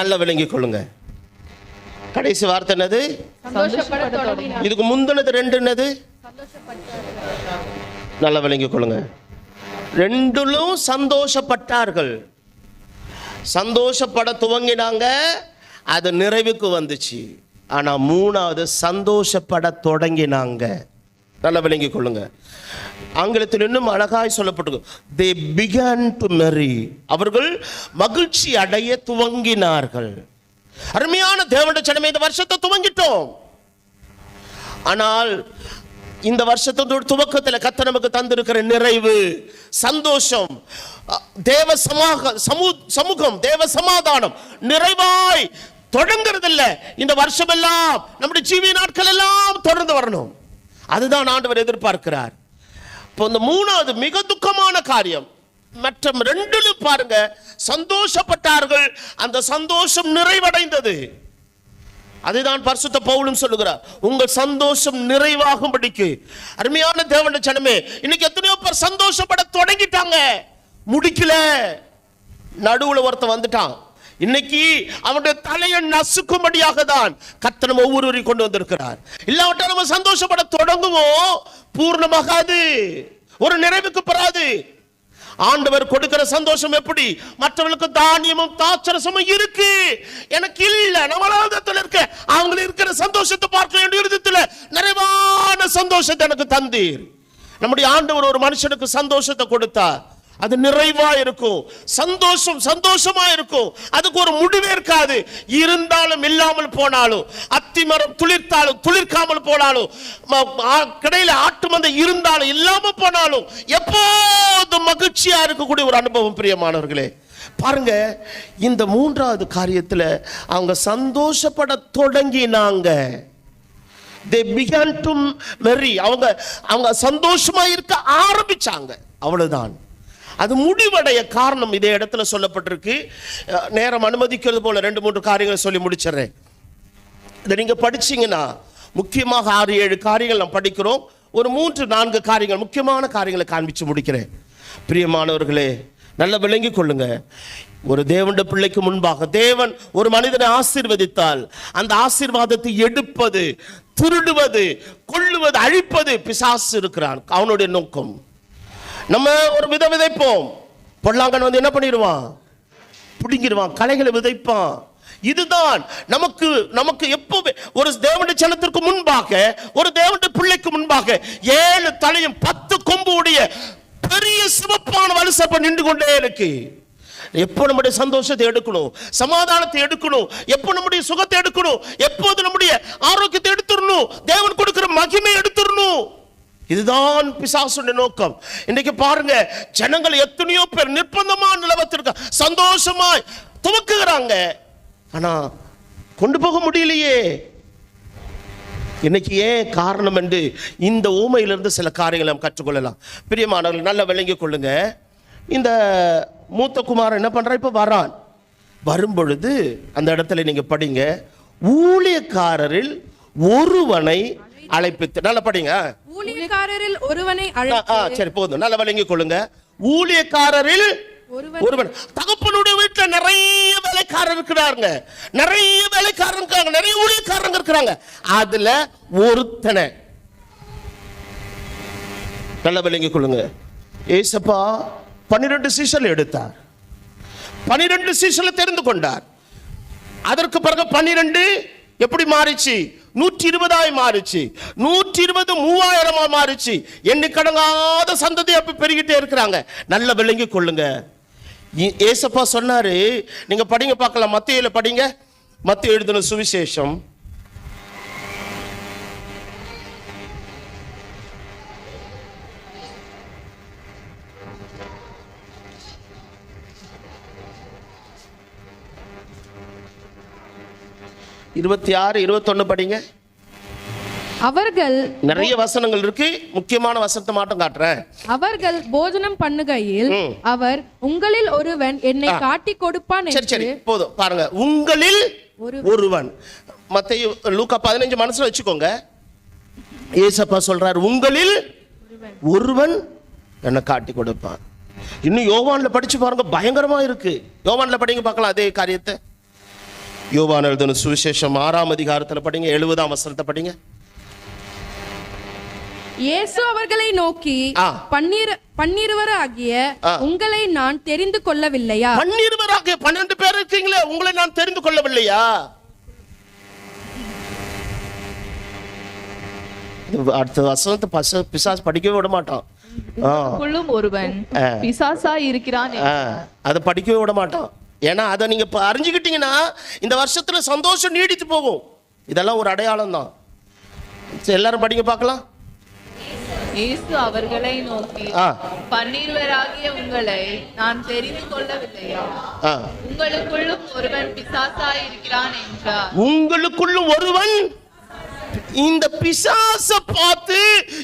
நல்ல விளங்கிக் கொள்ளுங்க. கடைசி வார்த்தை என்னது? இதுக்கு முந்தினது ரெண்டு என்னது? நல்லா விளங்கிக் கொள்ளுங்க. ரெண்டிலும் சந்தோஷப்பட்டார்கள். சந்தோஷப்பட துவங்கினாங்க. அது நிறைவுக்கு வந்துச்சு. ஆனா மூணாவது சந்தோஷப்பட தொடங்கினாங்க. நல்லா விளங்கிக் கொள்ளுங்க. ஆங்கிலத்தில் இன்னும் அழகாய் சொல்லப்பட்டு தே பிகன் டு மெரி அவர்கள் மகிழ்ச்சி அடைய துவங்கினார்கள். அருமையான தேவனுடைய சனமே இந்த வருஷத்தை துவங்கிட்டோம். ஆனால் இந்த வருஷத்தோட துவக்கத்தில் கத்த நமக்கு தந்திருக்கிற நிறைவு சந்தோஷம் தேவ சமாக சமூ சமூகம் தேவ சமாதானம் நிறைவாய் தொடங்குறதில்ல. இந்த வருஷம் எல்லாம் நம்முடைய ஜீவி நாட்கள் எல்லாம் தொடர்ந்து வரணும். அதுதான் ஆண்டவர் எதிர்பார்க்கிறார். இப்போ இந்த மூணாவது மிக துக்கமான காரியம். மற்ற ரெண்டிலும் பாருங்க சந்தோஷப்பட்டார்கள். அந்த சந்தோஷம் நிறைவடைந்தது. அதுதான் பரிசுத்த பவுலும் சொல்லுகிறார். உங்கள் சந்தோஷம் நிறைவாகும்படிக்கு. அருமையான தேவனுடைய ஜனமே இன்னைக்கு எத்தனையோ பேர் சந்தோஷப்பட தொடங்கிட்டாங்க. முடிக்கல. நடுவுல ஒருத்தன் வந்துட்டான். இன்னைக்கு அவனுடைய தலையை நசுக்கும்படியாக தான் கத்தனம் ஒவ்வொருவரையும் கொண்டு வந்திருக்கிறார். இல்லாவிட்டால் நம்ம சந்தோஷப்பட தொடங்குவோம் பூர்ணமாகாது. ஒரு நிறைவுக்கு பெறாது ஆண்டவர் கொடுக்கிற சந்தோஷம் எப்படி? மற்றவர்களுக்கு தானியமும் தாட்சரசமும் இருக்கு. எனக்கு இல்ல நம்மளாதத்தில் இருக்க அவங்க இருக்கிற சந்தோஷத்தை பார்க்க வேண்டிய விதத்தில் நிறைவான சந்தோஷத்தை எனக்கு தந்தீர். நம்முடைய ஆண்டவர் ஒரு மனுஷனுக்கு சந்தோஷத்தை கொடுத்தார். அது நிறைவா இருக்கும் சந்தோஷம் சந்தோஷமா இருக்கும் அதுக்கு ஒரு முடிவே இருக்காது. இருந்தாலும் இல்லாமல் போனாலும் அத்திமரம் துளிர்த்தாலும் துளிர்க்காமல் போனாலும் ம- ஆ- ஆட்டு மந்தை இருந்தாலும் இல்லாம போனாலும் எப்போதும் மகிழ்ச்சியா இருக்கக்கூடிய ஒரு அனுபவம் பிரியமானவர்களே. பாருங்க இந்த மூன்றாவது காரியத்தில் அவங்க சந்தோஷப்பட தொடங்கினாங்க. தே began to merry அவங்க அவங்க சந்தோஷமா இருக்க ஆரம்பிச்சாங்க. அவ்வளவுதான். அது முடிவடைய காரணம் இதே இடத்துல சொல்லப்பட்டிருக்கு. நேரம் அனுமதிக்கிறது போல ரெண்டு மூன்று காரியங்களை சொல்லி முடிச்சிடுறேன். இதை நீங்க படிச்சீங்கன்னா முக்கியமாக ஆறு ஏழு காரியங்கள் நாம் படிக்கிறோம். ஒரு மூன்று நான்கு காரியங்கள் முக்கியமான காரியங்களை காண்பிச்சு முடிக்கிறேன். பிரியமானவர்களே நல்ல விளங்கிக் கொள்ளுங்க. ஒரு தேவண்ட பிள்ளைக்கு முன்பாக தேவன் ஒரு மனிதனை ஆசீர்வதித்தால் அந்த ஆசீர்வாதத்தை எடுப்பது திருடுவது கொள்ளுவது அழிப்பது பிசாசு இருக்கிறான். அவனுடைய நோக்கம். நம்ம ஒரு வித விதைப்போம். பொல்லாங்கன் வந்து என்ன பண்ணிடுவான்? பிடிங்கிடுவான் கலைகளை விதைப்பான். இதுதான் நமக்கு நமக்கு எப்பவுமே ஒரு தேவனுடைய சனத்திற்கு முன்பாக ஒரு தேவனுடைய பிள்ளைக்கு முன்பாக ஏழு தலையும் பத்து கொம்பு உடைய பெரிய சிவப்பான வலுசப்ப நின்று கொண்டே இருக்கு. எப்போ நம்முடைய சந்தோஷத்தை எடுக்கணும்? சமாதானத்தை எடுக்கணும்? எப்போ நம்முடைய சுகத்தை எடுக்கணும்? எப்போது நம்முடைய ஆரோக்கியத்தை எடுத்துடணும்? தேவன் கொடுக்கிற மகிமை எடுத்துடணும்? இதுதான் பிசாசுடைய நோக்கம். இன்னைக்கு பாருங்க ஜனங்கள் எத்தனையோ பேர் நிர்பந்தமா நிலவத்திற்கு சந்தோஷமாய் துவக்குகிறாங்க. ஆனா கொண்டு போக முடியலையே. இன்னைக்கு ஏன் காரணம் என்று இந்த ஊமையிலிருந்து சில காரியங்களை நாம் கற்றுக்கொள்ளலாம். பிரியமானவர்கள் நல்லா விளங்கிக் கொள்ளுங்க. இந்த மூத்த குமாரன் என்ன பண்ணுறான் இப்போ வரான். வரும்பொழுது அந்த இடத்துல நீங்க படிங்க. ஊழியக்காரரில் ஒருவனை அழைப்பித்து நல்லா படிங்க. ஊழியக்காரரில் ஒருவனை சரி போதும். நல்லா விளங்கிக் கொள்ளுங்க. ஊழியக்காரரில் ஒருவன் தகப்பனுடைய வீட்டுல நிறைய வேலைக்காரர் இருக்கிறாங்க நிறைய வேலைக்காரங்க இருக்காங்க நிறைய ஊழியக்காரங்க இருக்கிறாங்க. அதுல ஒருத்தனை. நல்லா விளங்கிக் கொள்ளுங்க. ஏசப்பா பன்னிரெண்டு சீசல் எடுத்தார். பன்னிரெண்டு சீசலை தெரிந்து கொண்டார். அதற்கு பிறகு பன்னிரெண்டு எப்படி மாறிச்சு? நூற்றி இருபதாய் மாறுச்சு. நூற்றி இருபது மூவாயிரமா மாறுச்சு. எண்ணிக்கடங்காத சந்ததி அப்ப பெருகிட்டே இருக்கிறாங்க. நல்ல விளங்கி கொள்ளுங்க. ஏசப்பா சொன்னாரு நீங்க படிங்க பார்க்கலாம். மத்தியில் படிங்க. மத்திய எழுதின சுவிசேஷம். இருபத்தி ஆறு இருபத்தொன்னு படிங்க. அவர்கள் நிறைய வசனங்கள் இருக்கு. முக்கியமான வசனத்தை மட்டும் காட்டுறேன். அவர்கள் போஜனம் பண்ணுகையில். அவர் உங்களில் ஒருவன் என்னை. காட்டி கொடுப்பான் சரி சரி. போதும். பாருங்க. உங்களில். ஒருவன். மத்தையு லூக்கா பதினஞ்சு மனசுல வச்சுக்கோங்க. ஏசப்பா சொல்றார் உங்களில் ஒருவன் என்னை காட்டி கொடுப்பான். இன்னும் யோவான்ல படிச்சு பாருங்க பயங்கரமா இருக்கு. யோவான்ல படிங்க பார்க்கலாம் அதே காரியத்தை. யோவான் எழுதின சுவிசேஷம் ஆறாம் அதிகாரத்தில் படிங்க எழுபதாம் வசனத்தை படிங்க. இயேசு அவர்களை நோக்கி. பன்னீர் பன்னிருவர் ஆகிய ஆ. உங்களை நான் தெரிந்து கொள்ளவில்லையா? பன்னிருவராக பன்னெண்டு பேர் இருக்கீங்களே உங்களை நான் தெரிந்து கொள்ளவில்லையா? அடுத்த வசனத்தை பச பிசாசு படிக்கவே விட மாட்டான். ஒருவன் ஆ. பிசாசாய் இருக்கிறான் அதை படிக்கவே விட மாட்டான். ஏன்னா அதை நீங்க இப்ப அறிஞ்சுக்கிட்டீங்கன்னா இந்த வருஷத்துல சந்தோஷம் நீடித்து போகும். இதெல்லாம் ஒரு அடையாளம் தான். சரி, எல்லாரும் படிங்க பார்க்கலாம். இயேசு அவர்களை நோக்கி ஆ. பன்னீர்வராகிய உங்களை நான் தெரிந்து கொள்ளவில்லையா? உங்களுக்குள்ளும் ஒருவன் பிசாசாய் இருக்கிறான் என்றார். உங்களுக்குள்ளும் ஒருவன் இந்த பிசாச பார்த்து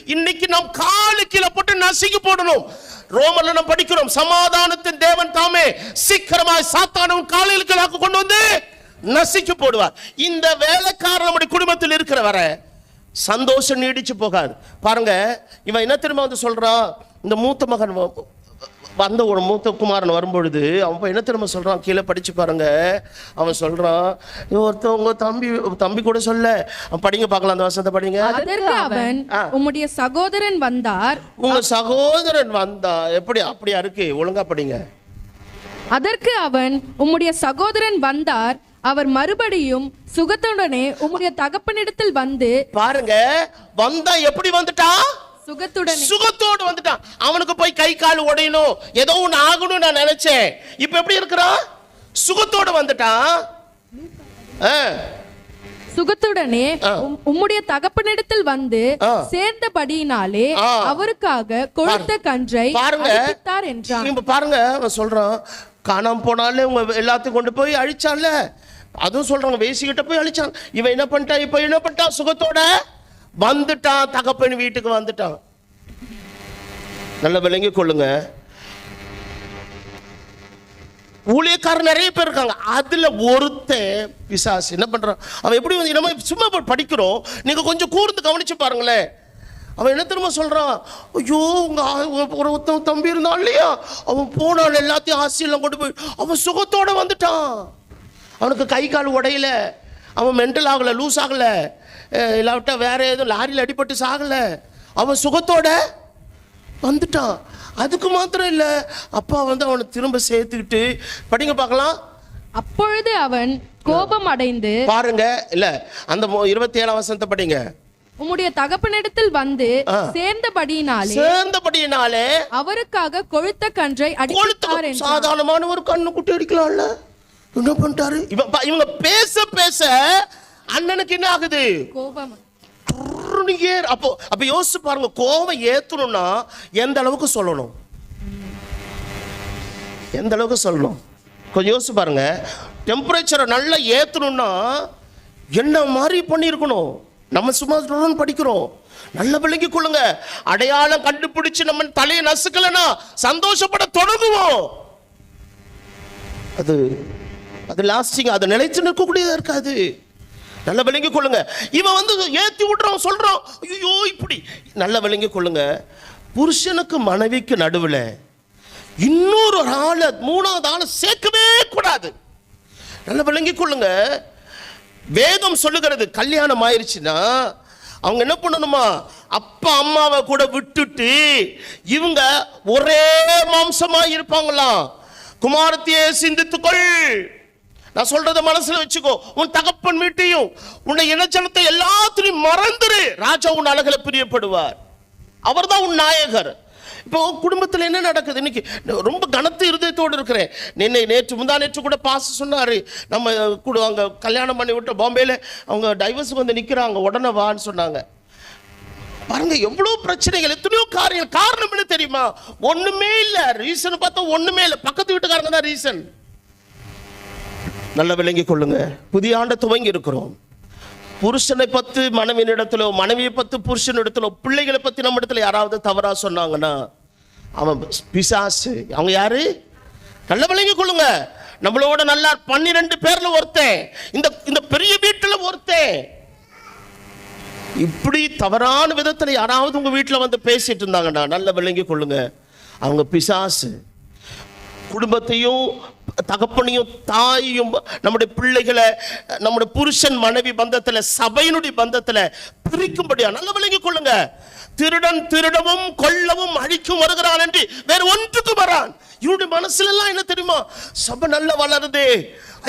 இன்னைக்கு நாம் காலு கீழே போட்டு நசுக்கி போடணும். ரோமர்ல நம்ம படிக்கிறோம் சமாதானத்தின் தேவன் தாமே சீக்கிரமாய் சாத்தானவன் காலையில் கீழாக கொண்டு வந்து நசுக்கி போடுவார். இந்த வேலைக்காரன் நம்முடைய குடும்பத்தில் இருக்கிற வர சந்தோஷம் நீடிச்சு போகாது. பாருங்க இவன் என்ன திரும்ப வந்து சொல்றான்? இந்த மூத்த மகன் வந்த ஒரு மூத்த குமாரன் வரும்பொழுது அவன் என்ன திரும்ப சொல்றான்? கீழே படிச்சு பாருங்க. அவன் சொல்றான் "இவன் ஒருத்தன் உங்க தம்பி தம்பி கூட சொல்ல. அவன் படிங்க பார்க்கலாம் அந்த வசனத்தை படிங்க. அதற்கு அவன். உம்முடைய சகோதரன் வந்தார். உங்க சகோதரன் வந்தா எப்படி அப்படியா இருக்கு? ஒழுங்கா படிங்க. அதற்கு அவன் உம்முடைய சகோதரன் வந்தார். அவர் மறுபடியும் சுகத்துடனே உம்முடைய தகப்பனிடத்தில் வந்து பாருங்க வந்தா எப்படி வந்துட்டான் சுகத்துடனே சுகத்தோடு வந்துட்டான். அவனுக்கு போய் கை கால் உடையணும். ஏதோ ஒன்று ஆகணும்னு நான் நினைச்சேன். இப்ப எப்படி இருக்கிறான் சுகத்தோடு வந்துட்டான். சுகத்துடனே உம்முடைய தகப்பனிடத்தில் வந்து. சேர்ந்தபடியினாலே. அவருக்காக கொழுத்த கன்றை பாருங்க. என்றான். இப்ப பாருங்க அவன் சொல்றான். காணாம போனாலே உங்க எல்லாத்தையும் கொண்டு போய் அழிச்சான்ல. அதுவும் சொல்றாங்க வேசிக்கிட்ட போய் அழிச்சான். இவன் என்ன பண்ணிட்டான்? இப்ப என்ன பண்ணிட்டான்? சுகத்தோட வந்துட்டான் தகப்பன் வீட்டுக்கு வந்துட்டான். நல்ல விளங்கி கொள்ளுங்க. ஊழியக்காரர் நிறைய பேர் இருக்காங்க. அதில் ஒருத்தன் பிசாசு. என்ன பண்ணுறான் அவன் எப்படி வந்து நம்ம சும்மா போய் படிக்கிறோம். நீங்கள் கொஞ்சம் கூர்ந்து கவனிச்சு பாருங்களேன். அவன் என்ன திரும்ப சொல்கிறான் ஐயோ உங்கள் ஒரு ஒருத்தன் தம்பி இருந்தான் இல்லையா? அவன் போனான் எல்லாத்தையும் ஆசையெல்லாம் கொண்டு போய் அவன் சுகத்தோடு வந்துட்டான். அவனுக்கு கை கால் உடையலை. அவன் மென்டல் ஆகலை லூஸ் ஆகலை. இல்லாவிட்டா வேற எதுவும் லாரியில் அடிபட்டு சாகல. அவன் சுகத்தோட வந்துட்டான். அதுக்கு மாத்திரம் இல்லை அப்பா வந்து அவனை திரும்ப சேர்த்துக்கிட்டு படிங்க பார்க்கலாம். அப்பொழுது அவன் கோபம் அடைந்து பாருங்க இல்ல அந்த இருபத்தி ஏழாம் வசனத்தை படிங்க. உம்முடைய தகப்பனிடத்தில் வந்து. சேர்ந்தபடியினாலே சேர்ந்தபடியினாலே அவருக்காக கொழுத்த கன்றை அடித்தார் சாதாரணமான ஒரு கண்ணு குட்டி அடிக்கலாம்ல. என்ன பண்ணிட்டாரு? இவங்க பேச பேச அண்ணனுக்கு என்ன ஆகுது? கோபம். அப்போ அப்ப யோசிச்சு பாருங்க கோவம் ஏத்தணும்னா எந்த அளவுக்கு சொல்லணும்? எந்த அளவுக்கு சொல்லணும்? கொஞ்சம் யோசிச்சு பாருங்க. டெம்பரேச்சரை நல்லா ஏத்தணும்னா என்ன மாதிரி பண்ணியிருக்கணும்? நம்ம சும்மா படிக்கிறோம். நல்ல விளங்கி கொள்ளுங்க. அடையாளம் கண்டுபிடிச்சு நம்ம தலையை நசுக்கலைன்னா சந்தோஷப்பட தொடங்குவோம். அது அது லாஸ்டிங் அது நிலைச்சு நிற்கக்கூடியதா இருக்காது. நல்ல விளங்கி கொள்ளுங்க. இவன் வந்து ஏற்றி விடுறான் சொல்கிறான் ஐயோ இப்படி. நல்ல விளங்கி கொள்ளுங்க. புருஷனுக்கு மனைவிக்கு நடுவில் இன்னொரு ஒரு ஆளை மூணாவது ஆளை சேர்க்கவே கூடாது. நல்ல விளங்கி கொள்ளுங்க. வேதம் சொல்லுகிறது கல்யாணம் ஆயிடுச்சுன்னா அவங்க என்ன பண்ணணுமா? அப்பா அம்மாவை கூட விட்டுட்டு இவங்க ஒரே மாம்சமாக இருப்பாங்களாம் குமாரத்தையே சிந்தித்துக்கொள். நான் சொல்றத மனசுல வச்சுக்கோ. உன் தகப்பன் வீட்டையும் உன்னை இனச்சனத்தை எல்லாத்திலையும் மறந்துரு. ராஜா உன் அழகில் பிரியப்படுவார். அவர் தான் உன் நாயகர். இப்போ குடும்பத்தில் என்ன நடக்குது? இன்னைக்கு ரொம்ப கனத்து இருதயத்தோடு இருக்கிறேன். நின்னை நேற்று முந்தா நேற்று கூட பாச சொன்னார். நம்ம கூட அங்கே கல்யாணம் பண்ணி விட்ட பாம்பேயில் அவங்க டைவர்ஸுக்கு வந்து நிற்கிறாங்க உடனே வான்னு சொன்னாங்க. பாருங்க எவ்வளோ பிரச்சனைகள் எத்தனையோ காரியம் காரணம் என்ன தெரியுமா? ஒன்றுமே இல்லை. ரீசன் பார்த்தா ஒன்றுமே இல்லை. பக்கத்து வீட்டுக்காரங்க தான் ரீசன் நல்ல விளங்கி கொள்ளுங்க. புதிய ஆண்டை துவங்கி இருக்கிறோம் புருஷனை பத்து மனைவியினிடத்திலோ மனைவியை பத்து புருஷனிடத்திலோ பிள்ளைகளை பத்தி நம்ம இடத்துல யாராவது தவறா சொன்னாங்கன்னா அவன் பிசாசு. அவங்க யாரு? நல்ல விளங்கி கொள்ளுங்க. நம்மளோட நல்லா பன்னிரெண்டு பேர்ல ஒருத்தன். இந்த இந்த பெரிய வீட்டுல ஒருத்தன். இப்படி தவறான விதத்துல யாராவது உங்க வீட்டுல வந்து பேசிட்டு இருந்தாங்கன்னா நல்ல விளங்கி கொள்ளுங்க. அவங்க பிசாசு. குடும்பத்தையும் தகப்பனையும் தாயையும் நம்முடைய பிள்ளைகளை நம்முடைய புருஷன் மனைவி பந்தத்தில் சபையினுடைய பந்தத்தில் பிரிக்கும்படியா நல்ல விளங்கிக் கொள்ளுங்க. திருடன் திருடவும் கொல்லவும் அழிக்கும் வருகிறான் என்று வேற ஒன்றுக்கு வரான். இவனுடைய மனசுல எல்லாம் என்ன தெரியுமா? சபை நல்ல வளருதே.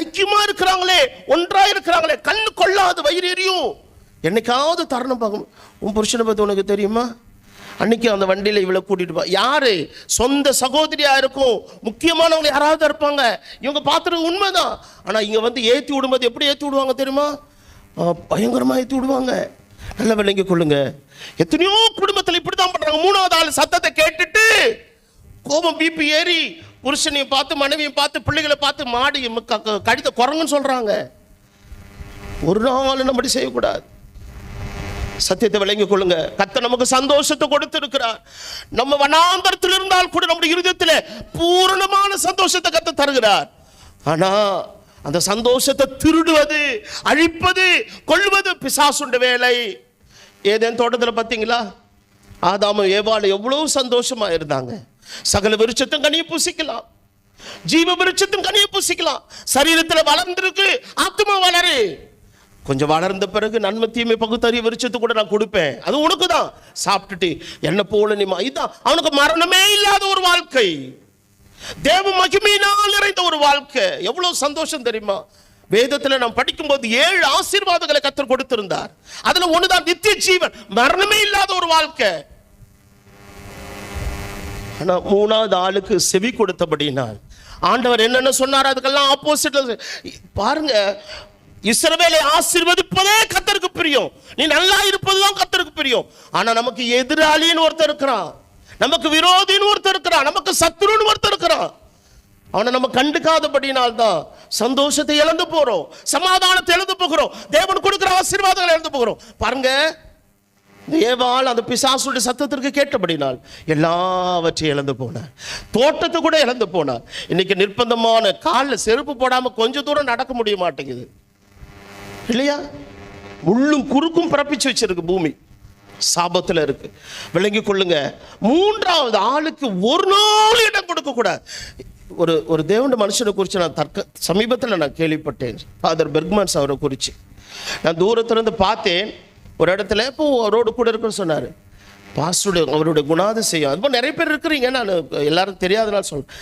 ஐக்கியமா இருக்கிறாங்களே ஒன்றா இருக்கிறாங்களே கண்ணு கொள்ளாது வயிறு எரியும். என்னைக்காவது தருணம் பார்க்கணும் உன் புருஷனை பத்தி உனக்கு தெரியுமா? அன்னைக்கு அந்த வண்டியில் இவளை கூட்டிட்டு போ யாரு? சொந்த சகோதரியா இருக்கும். முக்கியமானவங்க யாராவது இருப்பாங்க. இவங்க பார்த்துறது உண்மைதான். ஆனால் இங்கே வந்து ஏற்றி விடும்போது எப்படி ஏற்றி விடுவாங்க தெரியுமா? பயங்கரமாக ஏற்றி விடுவாங்க. நல்ல விளங்கி கொள்ளுங்க. எத்தனையோ குடும்பத்தில் இப்படி தான் பண்ணுறாங்க மூணாவது ஆள் சத்தத்தை கேட்டுட்டு கோபம் பிபி ஏறி புருஷனையும் பார்த்து மனைவியும் பார்த்து பிள்ளைகளை பார்த்து மாடி கடித குரங்குன்னு சொல்கிறாங்க ஒரு நாள் நம்மடி செய்யக்கூடாது. சத்தியத்தை விளங்கிக் கொள்ளுங்க. கத்த நமக்கு சந்தோஷத்தை கொடுத்திருக்கிறார். நம்ம வனாந்தரத்தில் இருந்தால் கூட நம்முடைய இருதயத்தில் பூரணமான சந்தோஷத்தை கத்த தருகிறார். ஆனா அந்த சந்தோஷத்தை திருடுவது அழிப்பது கொள்வது பிசாசுண்ட வேலை. ஏதேன் தோட்டத்தில் பார்த்தீங்களா ஆதாமும் ஏவாள் எவ்வளவு சந்தோஷமா இருந்தாங்க. சகல விருட்சத்தும் கனியை பூசிக்கலாம். ஜீவ விருட்சத்தும் கனியை பூசிக்கலாம். சரீரத்தில் வளர்ந்துருக்கு ஆத்மா வளரு. கொஞ்சம் வளர்ந்த பிறகு நன்மை தீமை பகுத்தறிய விருட்சத்து கூட நான் கொடுப்பேன். அது உனக்கு தான் சாப்பிட்டுட்டு என்ன போல நீ இதான். அவனுக்கு மரணமே இல்லாத ஒரு வாழ்க்கை. தேவ மகிமையினால் நிறைந்த ஒரு வாழ்க்கை. எவ்வளவு சந்தோஷம் தெரியுமா? வேதத்தில் நாம் படிக்கும்போது ஏழு ஆசீர்வாதங்களை கத்தர் கொடுத்திருந்தார். அதுல ஒண்ணுதான் நித்திய ஜீவன். மரணமே இல்லாத ஒரு வாழ்க்கை. ஆனா மூணாவது ஆளுக்கு செவி கொடுத்தபடினால் ஆண்டவர் என்னென்ன சொன்னார்? அதுக்கெல்லாம் ஆப்போசிட்ல பாருங்க இஸ்ரவேலை ஆசிர்வதிப்பதே கத்தருக்கு பிரியம். நீ நல்லா இருப்பதுதான் கத்தருக்கு பிரியம். ஆனா நமக்கு எதிராளின்னு ஒருத்தர் இருக்கிறான். நமக்கு விரோதின்னு ஒருத்தர் இருக்கிறான். நமக்கு சத்துருன்னு ஒருத்தர் இருக்கிறான். அவனை நம்ம கண்டுக்காதபடினால் தான் சந்தோஷத்தை இழந்து போறோம். சமாதானத்தை இழந்து போகிறோம். தேவன் கொடுக்குற ஆசீர்வாதங்களை இழந்து போகிறோம். பாருங்க தேவால் அந்த பிசாசுடைய சத்தத்திற்கு கேட்டபடினால் எல்லாவற்றையும் இழந்து போனார். தோட்டத்தை கூட இழந்து போனார். இன்னைக்கு நிர்பந்தமான காலில் செருப்பு போடாமல் கொஞ்ச தூரம் நடக்க முடிய மாட்டேங்குது. இல்லையா? முள்ளும் குறுக்கும் பிறப்பிச்சு வச்சிருக்கு பூமி. சாபத்தில் இருக்கு. விளங்கி கொள்ளுங்க. மூன்றாவது ஆளுக்கு ஒரு நாள் இடம் கொடுக்க கூடாது. ஒரு ஒரு தேவண்ட மனுஷனை குறித்து நான் தற்க சமீபத்தில் நான் கேள்விப்பட்டேன். ஃபாதர் பெர்க்மன்ஸ் அவரை குறித்து நான் தூரத்துல இருந்து பார்த்தேன். ஒரு இடத்துல இப்போ அவரோடு கூட இருக்குன்னு சொன்னார். பாஸ்டருடைய அவருடைய குணாதிசயம். அது நிறைய பேர் இருக்கிறீங்க. நான் எல்லாரும் தெரியாதனால சொல்கிறேன்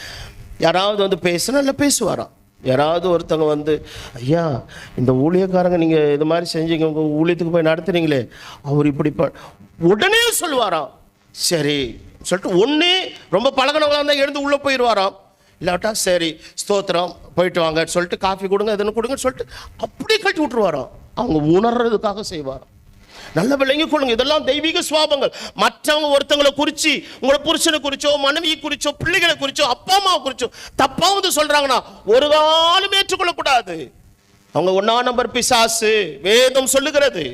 யாராவது வந்து பேசுனா இல்லை பேசுவாராம். யாராவது ஒருத்தவங்க வந்து ஐயா இந்த ஊழியக்காரங்க நீங்கள் இது மாதிரி செஞ்சீங்க உங்கள் ஊழியத்துக்கு போய் நடத்துறீங்களே அவர் இப்படி ப உடனே சொல்லுவாராம். சரி சொல்லிட்டு ஒன்று ரொம்ப பழகினவங்களாக இருந்தால் எழுந்து உள்ளே போயிடுவாராம் இல்லாட்டா சரி ஸ்தோத்திரம் போயிட்டு வாங்க சொல்லிட்டு காஃபி கொடுங்க எதுன்னு கொடுங்கன்னு சொல்லிட்டு அப்படியே கட்டி விட்டுருவாராம். அவங்க உணர்றதுக்காக செய்வாராம். நல்ல விளங்கி கொள்ளுங்க. இதெல்லாம் தெய்வீக சுவாபங்கள். மற்றவங்க ஒருத்தங்களை குறிச்சு உங்களோட புருஷனை குறிச்சோ மனைவியை குறிச்சோ பிள்ளைகளை குறிச்சோ அப்பா அம்மாவை குறிச்சோ தப்பா வந்து சொல்றாங்கன்னா ஒரு காலம் ஏற்றுக்கொள்ளக்கூடாது. அவங்க ஒன்னா நம்பர் பிசாசு வேதம் சொல்லுகிறது.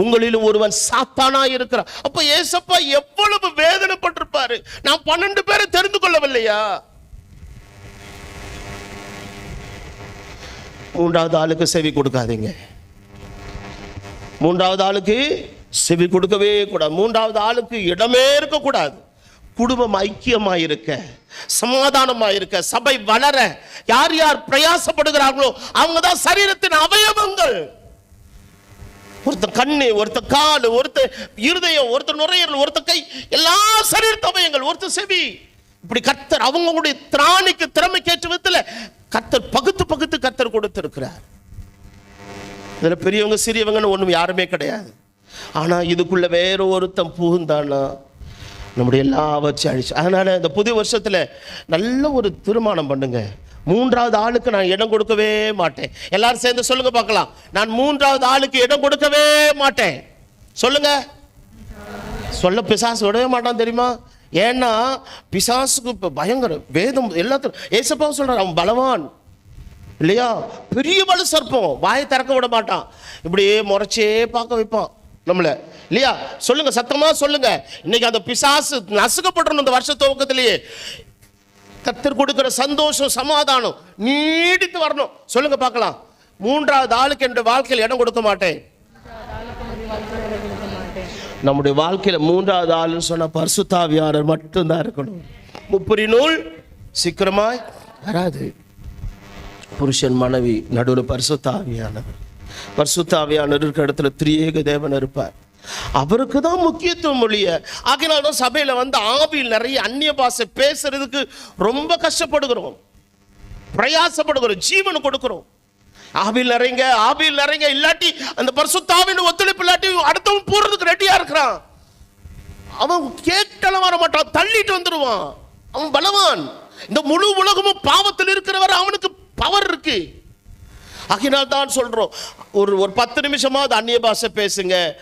உங்களிலும் ஒருவன் சாத்தானா இருக்கிறான். அப்ப ஏசப்பா எவ்வளவு வேதனைப்பட்டிருப்பாரு. நான் பன்னெண்டு பேரை தெரிந்து கொள்ளவில்லையா? மூன்றாவது ஆளுக்கு செவி கொடுக்காதீங்க. மூன்றாவது ஆளுக்கு செவி கொடுக்கவே கூடாது. மூன்றாவது ஆளுக்கு இடமே இருக்கக்கூடாது. குடும்பம் ஐக்கியமா இருக்க சமாதானமா இருக்க சபை வளர யார் யார் பிரயாசப்படுகிறார்களோ அவங்க தான் சரீரத்தின் அவயவங்கள். ஒருத்த கண்ணு ஒருத்த கால் ஒருத்த இருதயம் ஒருத்த நுரையீரல் ஒருத்த கை எல்லா சரீர அவயங்கள் ஒருத்த செவி. இப்படி கர்த்தர் அவங்களுடைய திராணிக்கு திறமைக்கேற்ற விதத்தில் கர்த்தர் பகுத்து பகுத்து கர்த்தர் கொடுத்திருக்கிறார். இதில் பெரியவங்க சிறியவங்கன்னு ஒன்றும் யாருமே கிடையாது. ஆனால் இதுக்குள்ளே வேற ஒருத்தன் புகுந்தானா நம்முடைய எல்லாவற்றையும் அழிச்சு அதனால் இந்த புது வருஷத்தில் நல்ல ஒரு திருமணம் பண்ணுங்க. மூன்றாவது ஆளுக்கு நான் இடம் கொடுக்கவே மாட்டேன். எல்லாரும் சேர்ந்து சொல்லுங்க பார்க்கலாம். நான் மூன்றாவது ஆளுக்கு இடம் கொடுக்கவே மாட்டேன். சொல்லுங்க. சொல்ல பிசாசு விடவே மாட்டான் தெரியுமா? ஏன்னா பிசாசுக்கு இப்போ பயங்கர வேதம் எல்லாத்தையும் ஏசப்பாவும் சொல்றாரு அவன் பலவான். இல்லையா? பெரிய வலு சர்ப்பம். வாயை திறக்க விட மாட்டான். இப்படியே முறைச்சே பார்க்க வைப்பான் நம்மளை. இல்லையா? சொல்லுங்க சத்தமா சொல்லுங்க. இன்னைக்கு அந்த பிசாசு நசுக்கப்பட்டுறணும் இந்த வருஷ துவக்கத்திலேயே கத்தர் கொடுக்குற சந்தோஷம் சமாதானம் நீடித்து வரணும். சொல்லுங்க பார்க்கலாம். மூன்றாவது ஆளுக்கு என்ற வாழ்க்கையில் இடம் கொடுக்க மாட்டேன். நம்முடைய வாழ்க்கையில மூன்றாவது ஆளுன்னு சொன்னா பரிசுத்தாவியாரர் மட்டும்தான் இருக்கணும். முப்பரி நூல் சீக்கிரமாய் வராது. புருஷன் மனைவி நடுவில் பரிசுத்தாவியானவர். பரிசுத்தாவியானவர் இருக்கிற இடத்துல திரியேக தேவன் இருப்பார். அவருக்கு தான் முக்கியத்துவம் ஒழிய ஆகினால தான் சபையில வந்து ஆவியில் நிறைய அந்நிய பாஷை பேசுறதுக்கு ரொம்ப கஷ்டப்படுகிறோம். பிரயாசப்படுகிறோம் ஜீவன் கொடுக்கிறோம். ஆவியில் நிறைங்க ஆவியில் நிறைங்க இல்லாட்டி அந்த பரிசுத்தாவின் ஒத்துழைப்பு இல்லாட்டி அடுத்தவன் போடுறதுக்கு ரெடியா இருக்கிறான். அவன் கேட்டல வர மாட்டான் தள்ளிட்டு வந்துடுவான் அவன் பலவான். இந்த முழு உலகமும் பாவத்தில் இருக்கிறவர் அவனுக்கு பவர் இருக்கு. ஆகினால் தான் சொல்கிறோம் ஒரு ஒரு பத்து நிமிஷமாவது அந்நிய பாஷை பேசுங்க.